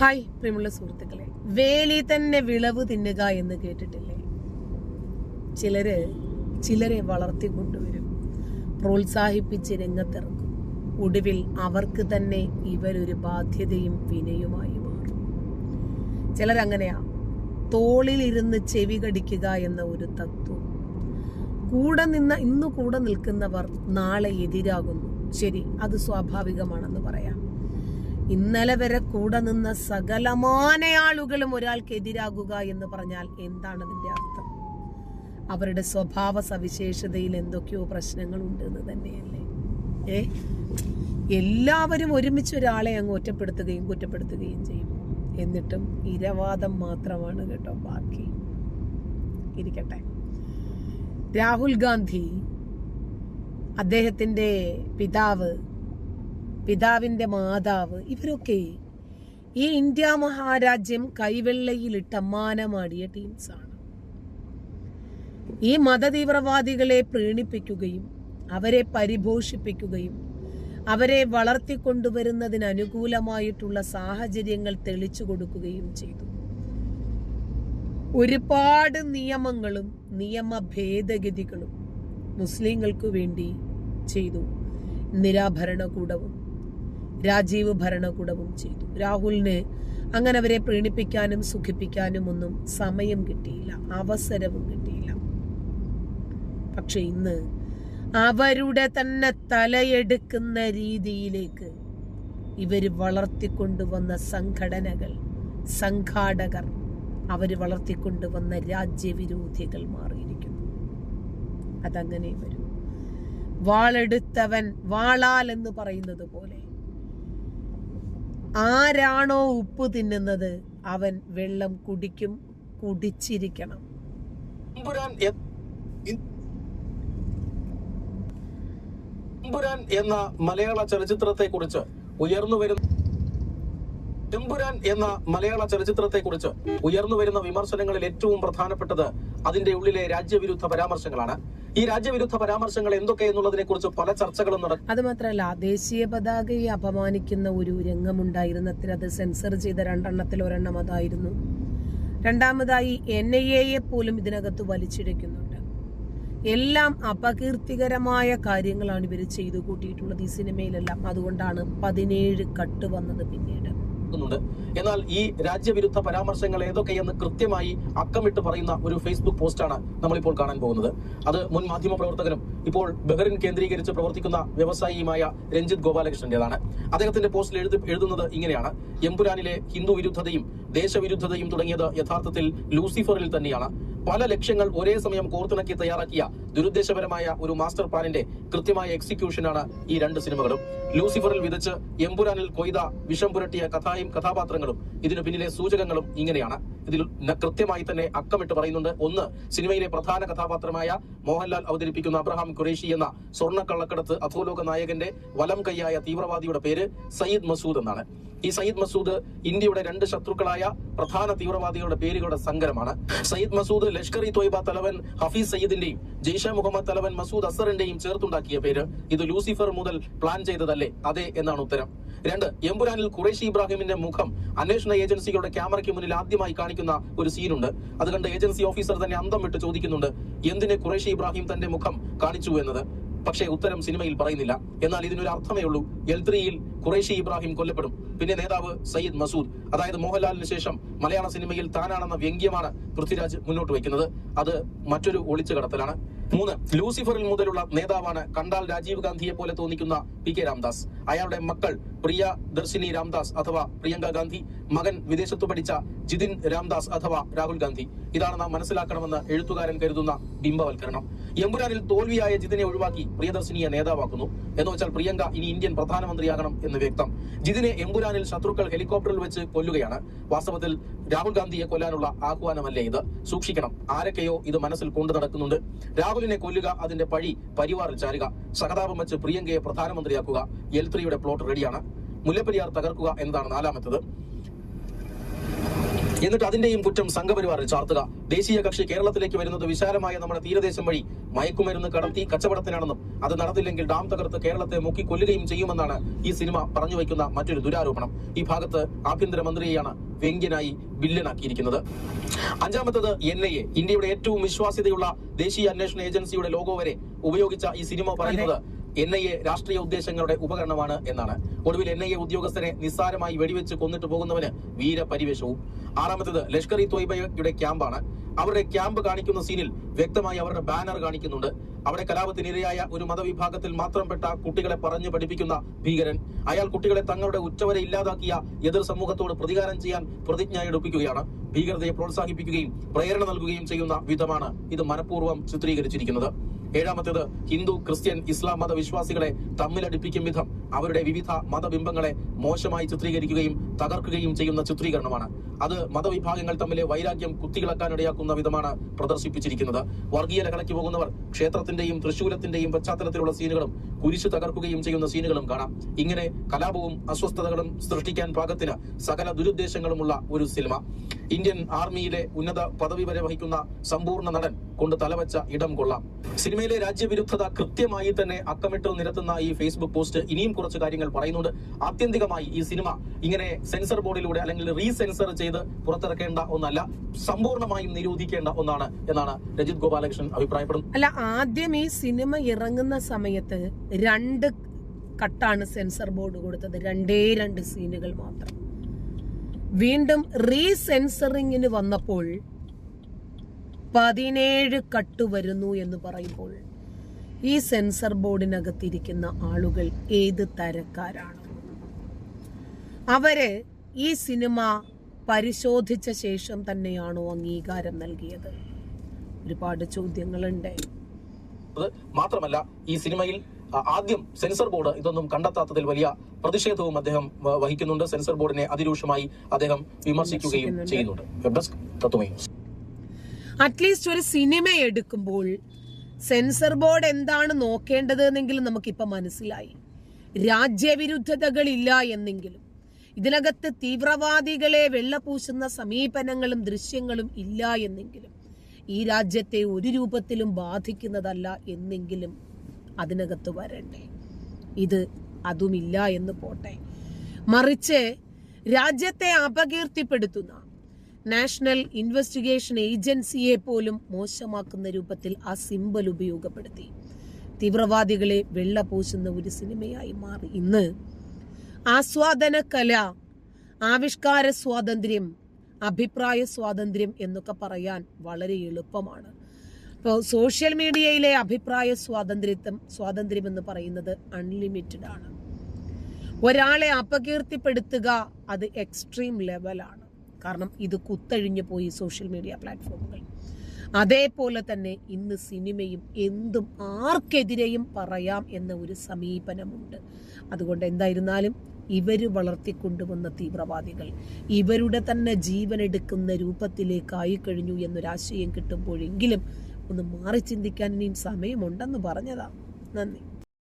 Hi പ്രിയമുള്ള സുഹൃത്തുക്കളെ. വേലി തന്നെ വിളവ് തിന്നുക എന്ന് കേട്ടിട്ടില്ലേ? ചിലര് ചിലരെ വളർത്തി കൊണ്ടുവരും. പ്രോത്സാഹിപ്പിച്ച് രംഗത്തിറക്കും. ഒടുവിൽ അവർക്ക് തന്നെ ഇവരൊരു ബാധ്യതയും വിനയുമായി മാറും. ചിലരങ്ങനെയാ. തോളിലിരുന്ന് ചെവി കടിക്കുക എന്ന ഒരു തത്വം. കൂടെ നിന്ന ഇന്ന് കൂടെ നിൽക്കുന്നവർ നാളെ എതിരാകുന്നു. ശരി അത് സ്വാഭാവികമാണെന്ന് പറയാം. ഇന്നലെ വരെ കൂടെ നിന്ന സകലമാന ആളുകളും എന്ന് പറഞ്ഞാൽ എന്താണ് അതിന്റെ അർത്ഥം? അവരുടെ സ്വഭാവ സവിശേഷതയിൽ എന്തൊക്കെയോ പ്രശ്നങ്ങളുണ്ട് എന്ന് തന്നെയല്ലേ? ഏ? എല്ലാവരും ഒരുമിച്ച് ഒരാളെ അങ്ങ് ഒറ്റപ്പെടുത്തുകയും കുറ്റപ്പെടുത്തുകയും ചെയ്യും. എന്നിട്ടും ഇരവാദം മാത്രമാണ് കേട്ടോ ബാക്കി. ഇരിക്കട്ടെ. രാഹുൽ ഗാന്ധി അദ്ദേഹത്തിന്റെ പിതാവ് പിതാവിന്റെ മാതാവ് ഇവരൊക്കെ ഈ ഇന്ത്യ മഹാരാജ്യം കൈവെള്ളയിലിട്ട് അമ്മാനമാടിയ ടീംസാണ് ഈ മതതീവ്രവാദികളെ പ്രീണിപ്പിക്കുകയും അവരെ പരിപോഷിപ്പിക്കുകയും അവരെ വളർത്തിക്കൊണ്ടുവരുന്നതിന് അനുകൂലമായിട്ടുള്ള സാഹചര്യങ്ങൾ തെളിച്ചു കൊടുക്കുകയും ചെയ്തു. ഒരുപാട് നിയമങ്ങളും നിയമ ഭേദഗതികളും മുസ്ലിങ്ങൾക്ക് വേണ്ടി ചെയ്തു. ഇന്ദിരാ ഭരണകൂടവും രാജീവ് ഭരണകൂടവും ചെയ്തു. രാഹുലിന് അങ്ങനെ അവരെ പ്രീണിപ്പിക്കാനും സുഖിപ്പിക്കാനും ഒന്നും സമയം കിട്ടിയില്ല അവസരവും കിട്ടിയില്ല. പക്ഷെ ഇന്ന് അവരുടെ തന്നെ തലയെടുക്കുന്ന രീതിയിലേക്ക് ഇവർ വളർത്തിക്കൊണ്ടുവന്ന സംഘടനകൾ സംഘാടകർ അവർ വളർത്തിക്കൊണ്ടുവന്ന രാജ്യവിരോധികൾ മാറിയിരിക്കുന്നു. അതങ്ങനെ വരും. വാളെടുത്തവൻ വാളാൽ എന്ന് പറയുന്നത് പോലെ ആരാണോ ഉപ്പ് തിന്നുന്നത് അവൻ വെള്ളം കുടിക്കും കുടിച്ചിരിക്കണം. എന്ന മലയാള ചലച്ചിത്രത്തെ കുറിച്ച് ഉയർന്നു വരുന്ന എമ്പുരാൻ എന്ന മലയാള ചലച്ചിത്രത്തെ കുറിച്ച് ഉയർന്നു വരുന്ന വിമർശനങ്ങളിൽ ഏറ്റവും പ്രധാനപ്പെട്ടത് അതിന്റെ ഉള്ളിലെ രാജ്യവിരുദ്ധ പരാമർശങ്ങളാണ്. ഈ രാജ്യവിരുദ്ധ പരാമർശങ്ങൾ എന്തൊക്കെ എന്നുള്ളതിനെ കുറിച്ച് പല ചർച്ചകളും നടക്കും അത് മാത്രമല്ല ദേശീയ പതാകയെ അപമാനിക്കുന്ന ഒരു രംഗമുണ്ടായിരുന്നത്തിൽ അത് സെൻസർ ചെയ്ത രണ്ടെണ്ണത്തിൽ ഒരെണ്ണം അതായിരുന്നു. രണ്ടാമതായി എൻ ഐ എയെ പോലും ഇതിനകത്ത് വലിച്ചിഴയ്ക്കുന്നുണ്ട്. എല്ലാം അപകീർത്തികരമായ കാര്യങ്ങളാണ് ഇവർ ചെയ്തു കൂട്ടിയിട്ടുള്ളത് ഈ സിനിമയിലെല്ലാം. അതുകൊണ്ടാണ് പതിനേഴ് കട്ട് വന്നത് പിന്നീട്. ുന്നുണ്ട് എന്നാൽ ഈ രാജ്യവിരുദ്ധ പരാമർശങ്ങൾ ഏതൊക്കെയെന്ന് കൃത്യമായി അക്കമിട്ട് പറയുന്ന ഒരു ഫേസ്ബുക്ക് പോസ്റ്റാണ് നമ്മളിപ്പോൾ കാണാൻ പോകുന്നത്. അത് മുൻ മാധ്യമ പ്രവർത്തകനും ഇപ്പോൾ ബഹ്റിൻ കേന്ദ്രീകരിച്ച് പ്രവർത്തിക്കുന്ന വ്യവസായിയുമായ രഞ്ജിത് ഗോപാലകൃഷ്ണന്റേതാണ്. അദ്ദേഹത്തിന്റെ പോസ്റ്റിൽ എഴുതി എഴുതുന്നത് ഇങ്ങനെയാണ്. എംപുരാനിലെ ഹിന്ദു വിരുദ്ധതയും ദേശവിരുദ്ധതയും തുടങ്ങിയത് യഥാർത്ഥത്തിൽ ലൂസിഫറിൽ തന്നെയാണ്. പല ലക്ഷ്യങ്ങൾ ഒരേ സമയം കോർത്തിണക്കി തയ്യാറാക്കിയ ദുരുദ്ദേശപരമായ ഒരു മാസ്റ്റർ പ്ലാനിന്റെ കൃത്യമായ എക്സിക്യൂഷനാണ് ഈ രണ്ട് സിനിമകളും. ലൂസിഫറിൽ വിതച്ച് എംപുരാനിൽ കൊയ്ത വിഷം പുരട്ടിയ കഥായും കഥാപാത്രങ്ങളും ഇതിനു പിന്നിലെ സൂചകങ്ങളും ഇങ്ങനെയാണ്. ഇതിൽ കൃത്യമായി തന്നെ അക്കമിട്ട് പറയുന്നുണ്ട്. ഒന്ന് സിനിമയിലെ പ്രധാന കഥാപാത്രമായ മോഹൻലാൽ അവതരിപ്പിക്കുന്ന അബ്രഹാം ഖുറേഷി എന്ന സ്വർണ കള്ളക്കടത്ത് അധോലോക നായകന്റെ വലം കൈയായ തീവ്രവാദിയുടെ പേര് സയ്യിദ് മസൂദ് എന്നാണ്. ഈ സയ്യിദ് മസൂദ് ഇന്ത്യയുടെ രണ്ട് ശത്രുക്കളായ പ്രധാന തീവ്രവാദികളുടെ പേരുകളുടെ സങ്കരമാണ്. സയ്യിദ് മസൂദ് ലഷ്കർ ഇ തോയ്ബ തലവൻ ഹഫീസ് സയ്യിദിന്റെയും ജെയ്ഷെ മുഹമ്മദ് തലവൻ മസൂദ് അസറിന്റെയും ചേർത്തുണ്ടാക്കിയ പേര് ഇത് ലൂസിഫർ മുതൽ പ്ലാൻ ചെയ്തതല്ലേ? അതെ എന്നാണ് ഉത്തരം. രണ്ട് എമ്പുരാനിൽ ഖുറേഷി ഇബ്രാഹിമിന്റെ മുഖം അന്വേഷണ ഏജൻസികളുടെ ക്യാമറയ്ക്ക് മുന്നിൽ ആദ്യമായി കാണിക്കുന്ന ഒരു സീനുണ്ട്. അത് കണ്ട് ഏജൻസി ഓഫീസർ തന്നെ അന്തം വിട്ട് ചോദിക്കുന്നുണ്ട് എന്തിന് ഖുറേഷി ഇബ്രാഹിം തന്റെ മുഖം കാണിച്ചു എന്നത്? പക്ഷേ ഉത്തരം സിനിമയിൽ പറയുന്നില്ല. എന്നാൽ ഇതിനൊരു അർത്ഥമേ ഉള്ളൂ. എൽ ത്രീയിൽ ഖുറേഷി ഇബ്രാഹിം കൊല്ലപ്പെടും. പിന്നെ നേതാവ് സയ്യിദ് മസൂദ്. അതായത് മോഹൻലാലിന് ശേഷം മലയാള സിനിമയിൽ താനാണെന്ന വ്യംഗ്യമാണ് പൃഥ്വിരാജ് മുന്നോട്ട് വയ്ക്കുന്നത്. അത് മറ്റൊരു ഒളിച്ചു കടത്തലാണ് മൂന്ന് ലൂസിഫറിൽ മുതലുള്ള നേതാവാണ് കണ്ടാൽ രാജീവ് ഗാന്ധിയെ പോലെ തോന്നിക്കുന്ന പി കെ രാംദാസ്. അയാളുടെ മക്കൾ പ്രിയ ദർശിനി രാംദാസ് അഥവാ പ്രിയങ്ക ഗാന്ധി മകൻ വിദേശത്ത് പഠിച്ച ജിതിൻ രാംദാസ് അഥവാ രാഹുൽ ഗാന്ധി. ഇതാണ് നാം മനസ്സിലാക്കണമെന്ന് എഴുത്തുകാരൻ കരുതുന്ന ബിംബവൽക്കരണം. എമ്പുരാനിൽ തോൽവിയായ ജിതിനെ ഒഴിവാക്കി പ്രിയദർശിനിയെ നേതാവാക്കുന്നു. എന്ന് വെച്ചാൽ പ്രിയങ്ക ഇനി ഇന്ത്യൻ പ്രധാനമന്ത്രിയാകണം എന്ന് വ്യക്തം. ജിതിനെ എമ്പുരാനിൽ ശത്രുക്കൾ ഹെലികോപ്റ്ററിൽ വെച്ച് കൊല്ലുകയാണ്. വാസ്തവത്തിൽ രാഹുൽ ഗാന്ധിയെ കൊല്ലാനുള്ള ആഹ്വാനമല്ലേ ഇത്? സൂക്ഷിക്കണം. ആരൊക്കെയോ ഇത് മനസ്സിൽ കൊണ്ടു നടക്കുന്നുണ്ട്. രാഹുലിനെ കൊല്ലുക അതിന്റെ പഴി പരിവാറിൽ ചാരുക. സഹതാപം വെച്ച് പ്രിയങ്കയെ പ്രധാനമന്ത്രിയാക്കുക. എൽ ത്രീയുടെ പ്ലോട്ട് റെഡിയാണ് മുല്ലപ്പെരിയാർ തകർക്കുക എന്നതാണ് നാലാമത്തത്. എന്നിട്ട് അതിന്റെയും കുറ്റം സംഘപരിവാറിൽ ചാർത്തുക. ദേശീയ കക്ഷി കേരളത്തിലേക്ക് വരുന്നത് വിശാലമായ നമ്മുടെ തീരദേശം വഴി മയക്കുമരുന്ന് കടത്തി കച്ചവടത്തിനാണെന്നും അത് നടന്നില്ലെങ്കിൽ ഡാം തകർത്ത് കേരളത്തെ മുക്കി കൊല്ലുകയും ചെയ്യുമെന്നാണ് ഈ സിനിമ പറഞ്ഞു വയ്ക്കുന്ന മറ്റൊരു ദുരാരോപണം. ഈ ഭാഗത്ത് ആഭ്യന്തരമന്ത്രിയെയാണ് വ്യംഗ്യനായി വില്ലനാക്കിയിരിക്കുന്നത്. അഞ്ചാമത്തത് എൻ ഐ എ ഇന്ത്യയുടെ ഏറ്റവും വിശ്വാസ്യതയുള്ള ദേശീയ അന്വേഷണ ഏജൻസിയുടെ ലോഗോ വരെ ഉപയോഗിച്ച ഈ സിനിമ പറയുന്നത് എൻ ഐ എ രാഷ്ട്രീയ ഉദ്ദേശങ്ങളുടെ ഉപകരണമാണ് എന്നാണ്. ഒടുവിൽ എൻ ഐ എ ഉദ്യോഗസ്ഥനെ നിസ്സാരമായി വെടിവെച്ച് കൊന്നിട്ട് പോകുന്നവന് വീരപരിവേഷവും. ആറാമത്തേത് ലഷ്കർ ഇ തോയ്ബയുടെ ക്യാമ്പാണ്. അവരുടെ ക്യാമ്പ് കാണിക്കുന്ന സീനിൽ വ്യക്തമായി അവരുടെ ബാനർ കാണിക്കുന്നുണ്ട്. അവിടെ കലാപത്തിനിരയായ ഒരു മതവിഭാഗത്തിൽ മാത്രം പെട്ട കുട്ടികളെ പറഞ്ഞു പഠിപ്പിക്കുന്ന ഭീകരൻ. അയാൾ കുട്ടികളെ തങ്ങളുടെ ഉച്ചവരെ ഇല്ലാതാക്കിയ എതിർ സമൂഹത്തോട് പ്രതികാരം ചെയ്യാൻ പ്രതിജ്ഞ എടുപ്പിക്കുകയാണ്. ഭീകരതയെ പ്രോത്സാഹിപ്പിക്കുകയും പ്രേരണ നൽകുകയും ചെയ്യുന്ന വിധമാണ് ഇത് മനഃപൂർവം ചിത്രീകരിച്ചിരിക്കുന്നത്. ഏഴാമത്തേത് ഹിന്ദു ക്രിസ്ത്യൻ ഇസ്ലാം മത വിശ്വാസികളെ തമ്മിലടിപ്പിക്കും വിധം. അവരുടെ വിവിധ മതബിംബങ്ങളെ മോശമായി ചിത്രീകരിക്കുകയും തകർക്കുകയും ചെയ്യുന്ന ചിത്രീകരണമാണ്. അത് മതവിഭാഗങ്ങൾ തമ്മിലെ വൈരാഗ്യം കുത്തികിളക്കാനിടയാക്കുന്ന വിധമാണ് പ്രദർശിപ്പിച്ചിരിക്കുന്നത്. വർഗീയ ലഹളയ്ക്ക് പോകുന്നവർ ക്ഷേത്രത്തിന്റെയും തൃശൂലത്തിന്റെയും പശ്ചാത്തലത്തിലുള്ള സീനുകളും കുരിശു തകർക്കുകയും ചെയ്യുന്ന സീനുകളും കാണാം. ഇങ്ങനെ കലാപവും അസ്വസ്ഥതകളും സൃഷ്ടിക്കാൻ പാകത്തിന് സകല ദുരുദ്ദേശങ്ങളുമുള്ള ഒരു സിനിമ. ഇന്ത്യൻ ആർമിയിലെ ഉന്നത പദവി വരെ വഹിക്കുന്ന സമ്പൂർണ നടൻ കൊണ്ട് തലവച്ച ഇടം കൊള്ളാം. സിനിമയിലെ രാജ്യവിരുദ്ധത കൃത്യമായി തന്നെ അക്കമിട്ട് നിരത്തുന്ന ഈ ഫേസ്ബുക്ക് പോസ്റ്റ് ഇനിയും കുറച്ച് കാര്യങ്ങൾ പറയുന്നുണ്ട്. ആത്യന്തികമായി ഈ സിനിമ ഇങ്ങനെ സെൻസർ ബോർഡിലൂടെ അല്ലെങ്കിൽ റീസെൻസർ ചെയ്ത് പുറത്തിറക്കേണ്ട ഒന്നല്ല സമ്പൂർണമായും നിരോധിക്കേണ്ട ഒന്നാണ് എന്നാണ് രജിത് ഗോപാലകൃഷ്ണൻ അഭിപ്രായപ്പെടുന്നത്. അല്ല ആദ്യം ഈ സിനിമ ഇറങ്ങുന്ന സമയത്ത് രണ്ട് കട്ടാണ് സെൻസർ ബോർഡ് കൊടുത്തത്. രണ്ടേ രണ്ട് സീനുകൾ മാത്രം. വീണ്ടും റീസെൻസറിങ്ങിന് വന്നപ്പോൾ പതിനേഴ് കട്ട് വരുന്നു എന്ന് പറയുമ്പോൾ ഈ സെൻസർ ബോർഡിനകത്തിരിക്കുന്ന ആളുകൾ ഏത് തരക്കാരാണ്? അവർ ഈ സിനിമ പരിശോധിച്ച ശേഷം തന്നെയാണോ അംഗീകാരം നൽകിയത്? ഒരുപാട് ചോദ്യങ്ങളുണ്ട്. മാത്രമല്ല ഈ സിനിമയിൽ ആദ്യം സെൻസർ ബോർഡ് ഇതൊന്നും കണ്ടെത്താത്തതിൽ വലിയ പ്രതിഷേധവും അദ്ദേഹം വഹിക്കുന്നുണ്ട്. സെൻസർ ബോർഡിനെ അതിരൂക്ഷമായി അദ്ദേഹം വിമർശിക്കുകയും ചെയ്യുന്നുണ്ട്. അറ്റ്ലീസ്റ്റ് ഒരു സിനിമ എടുക്കുമ്പോൾ സെൻസർ ബോർഡ് എന്താണ് നോക്കേണ്ടത് എന്നെങ്കിലും നമുക്കിപ്പോൾ മനസ്സിലായി. രാജ്യവിരുദ്ധതകളില്ല എന്നെങ്കിലും. ഇതിനകത്ത് തീവ്രവാദികളെ വെള്ളപൂശുന്ന സമീപനങ്ങളും ദൃശ്യങ്ങളും ഇല്ല എന്നെങ്കിലും. ഈ രാജ്യത്തെ ഒരു രൂപത്തിലും ബാധിക്കുന്നതല്ല എന്നെങ്കിലും അതിനകത്ത് വരണ്ടേ. ഇത് അതുമില്ല എന്ന് പോട്ടെ. മറിച്ച് രാജ്യത്തെ അപകീർത്തിപ്പെടുത്തുന്ന നാഷണൽ ഇൻവെസ്റ്റിഗേഷൻ ഏജൻസിയെ പോലും മോശമാക്കുന്ന രൂപത്തിൽ ആ സിമ്പൽ ഉപയോഗപ്പെടുത്തി. തീവ്രവാദികളെ വെള്ളപൂശുന്ന ഒരു സിനിമയായി മാറി. ഇന്ന് ആസ്വാദന കല ആവിഷ്കാര സ്വാതന്ത്ര്യം അഭിപ്രായ സ്വാതന്ത്ര്യം എന്നൊക്കെ പറയാൻ വളരെ എളുപ്പമാണ്. ഇപ്പോൾ സോഷ്യൽ മീഡിയയിലെ അഭിപ്രായ സ്വാതന്ത്ര്യത്വം സ്വാതന്ത്ര്യം എന്ന് പറയുന്നത് അൺലിമിറ്റഡ് ആണ് ഒരാളെ അപകീർത്തിപ്പെടുത്തുക അത് എക്സ്ട്രീം ലെവലാണ്. കാരണം ഇത് കുത്തഴിഞ്ഞു പോയി സോഷ്യൽ മീഡിയ പ്ലാറ്റ്ഫോമുകൾ. അതേപോലെ തന്നെ ഇന്ന് സിനിമയും എന്തും ആർക്കെതിരെയും പറയാം എന്ന ഒരു സമീപനമുണ്ട്. അതുകൊണ്ട് എന്തായിരുന്നാലും ഇവർ വളർത്തിക്കൊണ്ടുവന്ന തീവ്രവാദികൾ ഇവരുടെ തന്നെ ജീവനെടുക്കുന്ന രൂപത്തിലേക്കായി കഴിഞ്ഞു എന്നൊരാശയം കിട്ടുമ്പോഴെങ്കിലും ഒന്ന് മാറി ചിന്തിക്കാൻ ഇനിയും സമയമുണ്ടെന്ന് പറഞ്ഞതാണ് നന്ദി.